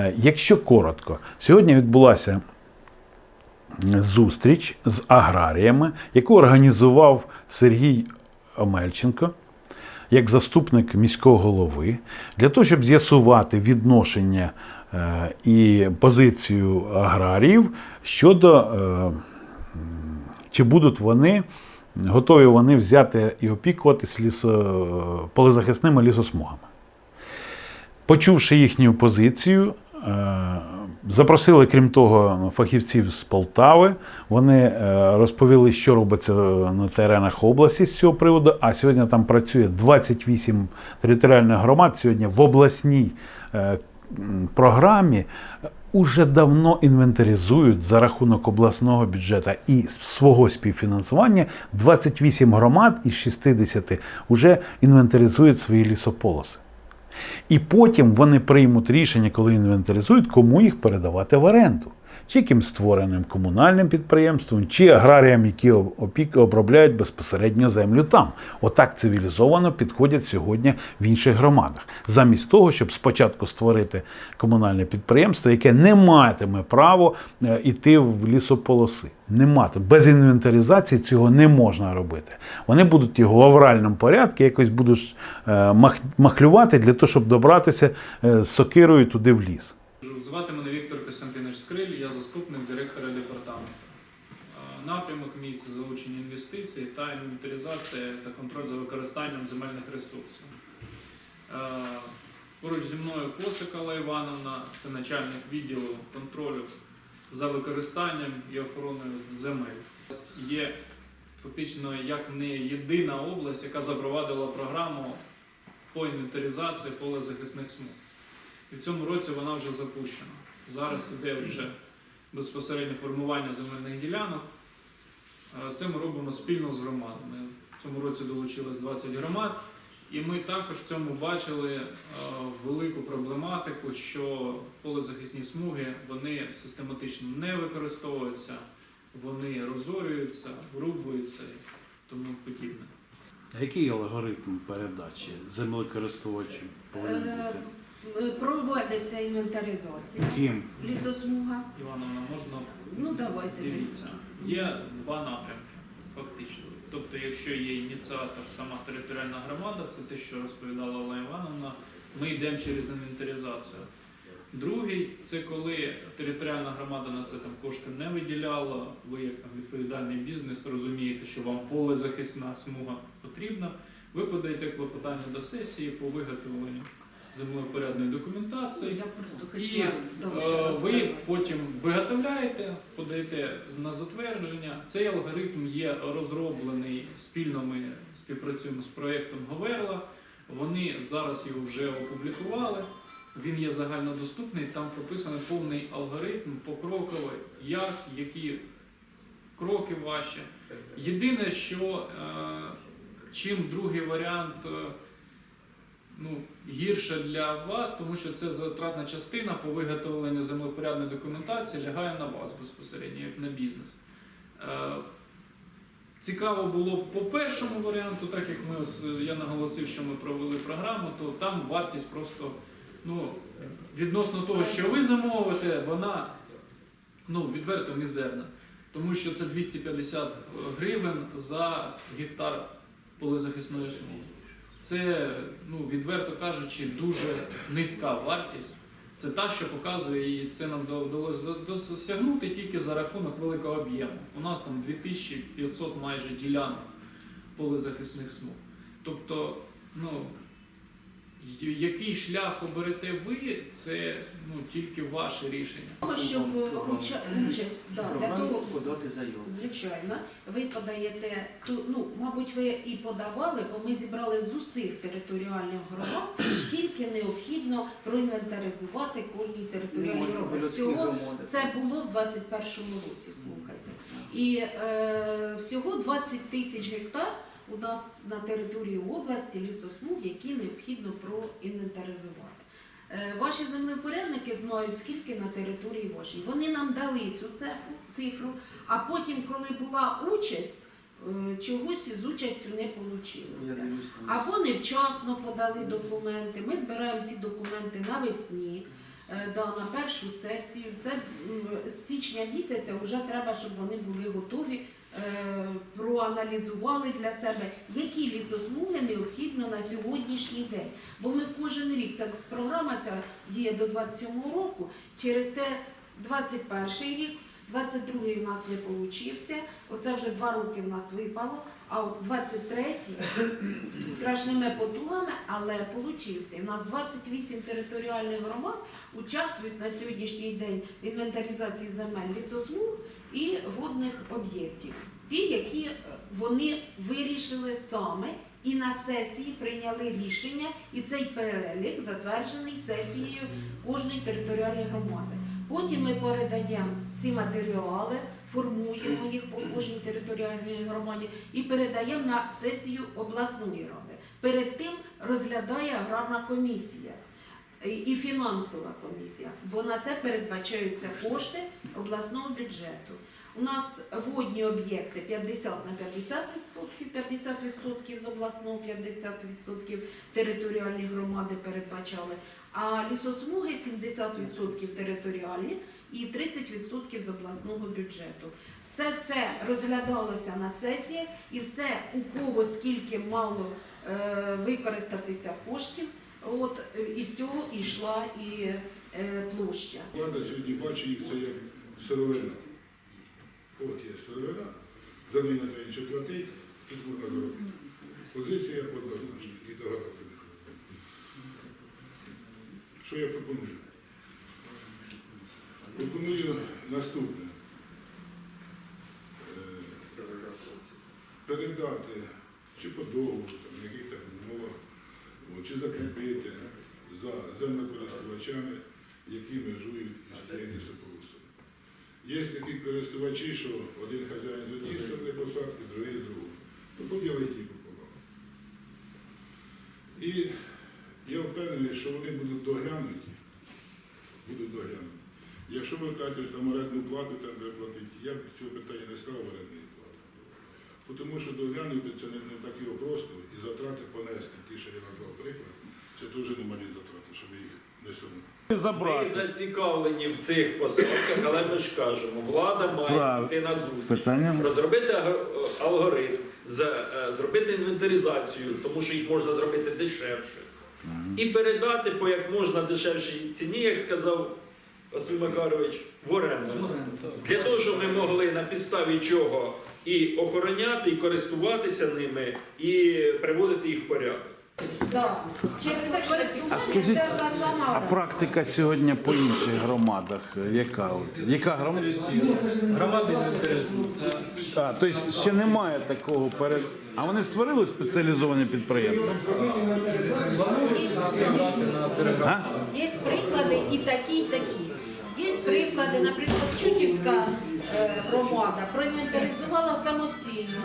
Е, Якщо коротко, сьогодні відбулася зустріч з аграріями, яку організував Сергій Омельченко як заступник міського голови, для того, щоб з'ясувати відношення е, і позицію аграріїв щодо е, чи будуть вони готові вони взяти і опікуватись лісо, полезахисними лісосмугами. Почувши їхню позицію, запросили, крім того, фахівців з Полтави. Вони е, розповіли, що робиться на теренах області з цього приводу. А сьогодні там працює 28 територіальних громад. Сьогодні в обласній е, програмі уже давно інвентаризують за рахунок обласного бюджету і свого співфінансування 28 громад із 60 вже інвентаризують свої лісополоси. І потім вони приймуть рішення, коли інвентаризують, кому їх передавати в оренду. Чи яким створеним комунальним підприємством, чи аграріям, які опік обробляють безпосередньо землю там. Отак цивілізовано підходять сьогодні в інших громадах. Замість того, щоб спочатку створити комунальне підприємство, яке не матиме право е, йти в лісополоси. Не матиме. Без інвентаризації цього не можна робити. Вони будуть його в авральному порядку, якось будуть е, махлювати для того, щоб добратися е, з сокирою туди в ліс. Звати мене Віктор Костянтинович Скриль, я заступник директора департаменту. Е, Напрямок мій це залучення інвестицій та інвентаризація та контроль за використанням земельних ресурсів. Е, Поруч зі мною Косик Алла Івановна, це начальник відділу контролю за використанням і охороною земель. Є фактично як не єдина область, яка запровадила програму по інвентаризації полезахисних смуг. І в цьому році вона вже запущена. Зараз іде вже безпосередньо формування земельних ділянок. Е, Це ми робимо спільно з громадами. В цьому році долучилось 20 громад, і ми також в цьому бачили е, велику проблематику, що полезахисні смуги вони систематично не використовуються, вони розорюються, врубуються і тому подібне. Який алгоритм передачі землекористувачу повинен Е, бути? Проводиться інвентаризація. Ким? Лісосмуга. Івановна, можна Ну давайте. Дивіться, є два напрямки, фактично. Тобто, якщо є ініціатор сама територіальна громада, це те, що розповідала Олена Івановна, ми йдемо через інвентаризацію. Другий це коли територіальна громада на це там кошти не виділяла, ви як там відповідальний бізнес розумієте, що вам полезахисна смуга потрібна, ви подаєте клопотання до сесії по виготовленню землеупорядної документації. Я просто І довше Е, Ви розказати. потім виготовляєте, подаєте на затвердження. Цей алгоритм є розроблений спільно. Ми співпрацюємо з проєктом Говерла. Вони зараз його вже опублікували. Він є загальнодоступний. Там прописаний повний алгоритм покроковий, як, які кроки ваші. Єдине, що е, чим другий варіант. е, ну, гірше для вас, тому що це затратна частина по виготовленню землепорядної документації лягає на вас безпосередньо, як на бізнес. Е, Цікаво було по першому варіанту, так як ми я наголосив, що ми провели програму, то там вартість просто ну, відносно того, що ви замовите, вона ну, відверто мізерна. Тому що це 250 гривень за гектар полезахисної смуги. Це, ну, відверто кажучи, дуже низька вартість. Це та, що показує, і це нам вдалося досягнути тільки за рахунок великого об'єму. У нас там 2500 майже ділянок полезахисних смуг. Тобто, ну, який шлях оберете ви, це ну, тільки ваше рішення. Того, щоб е, уча- участь, да, для програму того, подати заяву. звичайно, ви подаєте, ту- ну, мабуть, ви і подавали, бо ми зібрали з усіх територіальних громад, скільки необхідно проінвентаризувати кожній територіальній громаді. Всього Це було в 21-му році, слухайте. І е, всього 20 тисяч гектар у нас на території області лісосмуг, які необхідно проінвентаризувати. Е, ваші землепорядники знають, скільки на території вашій. Вони нам дали цю цифру, а потім, коли була участь, е, чогось із участю не вийшло. Або невчасно подали документи. Ми збираємо ці документи навесні. е, да, на першу сесію. Це з січня місяця вже треба, щоб вони були готові, проаналізували для себе, які лісосмуги необхідно на сьогоднішній день. Бо ми кожен рік, ця програма ця діє до 27-го року, через те 21 рік, 22-й у нас не получився, оце вже два роки в нас випало, а от 23-й страшними потугами, але получився. І в нас 28 територіальних громад участвують на сьогоднішній день в інвентаризації земель лісосмуг і водних об'єктів. Ті, які е, вони вирішили саме і на сесії прийняли рішення, і цей перелік затверджений сесією кожної територіальної громади. Потім ми передаємо ці матеріали, формуємо їх по кожній територіальній громаді і передаємо на сесію обласної ради. Перед тим розглядає аграрна комісія і- фінансова комісія, бо на це передбачаються кошти обласного бюджету. У нас водні об'єкти 50 на 50%, 50% з обласного, 50% територіальні громади передбачали, а лісосмуги 70% територіальні і 30% з обласного бюджету. Все це розглядалося на сесіях і все, у кого скільки мало е, використатися коштів, от е, із цього йшла і е, площа. Влада сьогодні бачить їх це як сировина. От є сировина, за неї не треба нічого платити, тут можна заробити. Позиція однозначна і догадати. Що я пропоную? Пропоную наступне. Е, Передати чи по там, на яких там умовах, от, чи закріпити за землекористувачами, які межують із цією лісополосою. Є такі користувачі, що один хазяїн з однієї сторони посадки, другий з другої. То поділить їх пополам. І я впевнений, що вони будуть доглянуті. Будуть доглянуті. Якщо ви кажете, що там орендну плату там треба платити, я б цього питання не плати. Бо Тому що доглянути це не, не так його просто, і затрати понести, ті, що я назвав приклад, це дуже немалі затрати, щоб їх несемо. Ми Забрати. зацікавлені в цих посадках, але ми ж кажемо, влада має Прав- йти на зустріч, Питання. розробити аг- алгоритм, за- е, зробити інвентаризацію, тому що їх можна зробити дешевше. І передати по як можна дешевшій ціні, як сказав Василь Макарович, в оренду. Для того, щоб ми могли на підставі чого і охороняти, і користуватися ними, і приводити їх в порядок. Да. Через те користування А скажіть, це та сама. А практика сьогодні по інших громадах яка? От? Яка громада? Громади не. А, тобто ще немає такого перед. А вони створили спеціалізовані підприємства? Є приклади і такі, і такі. Приклади, наприклад, Чутівська е, громада проінвентаризувала самостійно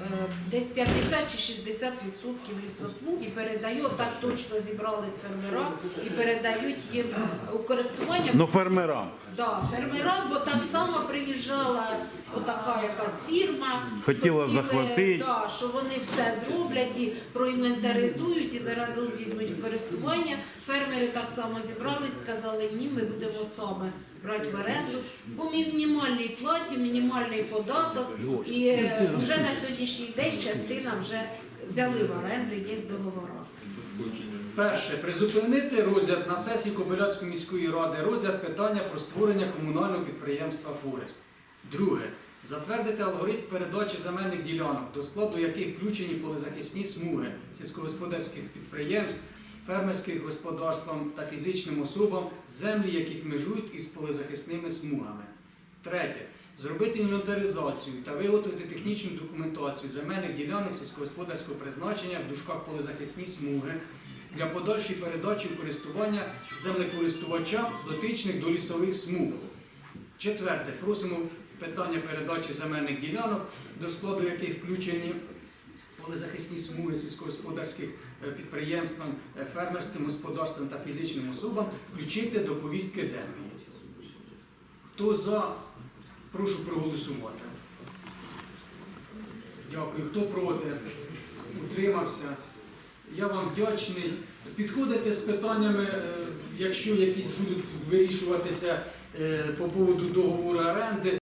е, десь 50 чи 60 відсотків лісосмуг і передає, так точно зібрались фермера і передають їм у користування. Ну, фермерам. Да, фермерам, бо так само приїжджала отака якась фірма. Хотіла хотіли, захватити. Да, що вони все зроблять і проінвентаризують і заразом візьмуть в користування. Фермери так само зібрались, сказали, ні, ми будемо саме брати в оренду. По мінімальній платі, мінімальний податок. І е, вже на сьогоднішній день частина вже взяли в оренду, є договори. Перше, призупинити розгляд на сесії Кобиляцької міської ради розгляд питання про створення комунального підприємства Форест. Друге, затвердити алгоритм передачі земельних ділянок, до складу яких включені полезахисні смуги сільськогосподарських підприємств, фермерських господарствам та фізичним особам, землі яких межують із полезахисними смугами. Третє. Зробити інвентаризацію та виготовити технічну документацію земельних ділянок сільськогосподарського призначення в дужках полезахисні смуги для подальшої передачі користування землекористувачам, дотичних до лісових смуг. Четверте. Просимо питання передачі земельних ділянок, до складу яких включені полезахисні смуги сільськогосподарських е, підприємствам, е, фермерським господарствам та фізичним особам включити до повістки денної. Хто за, прошу проголосувати. Дякую. Хто проти? Утримався. Я вам вдячний. Підходите з питаннями е, якщо якісь будуть вирішуватися по поводу договору оренди,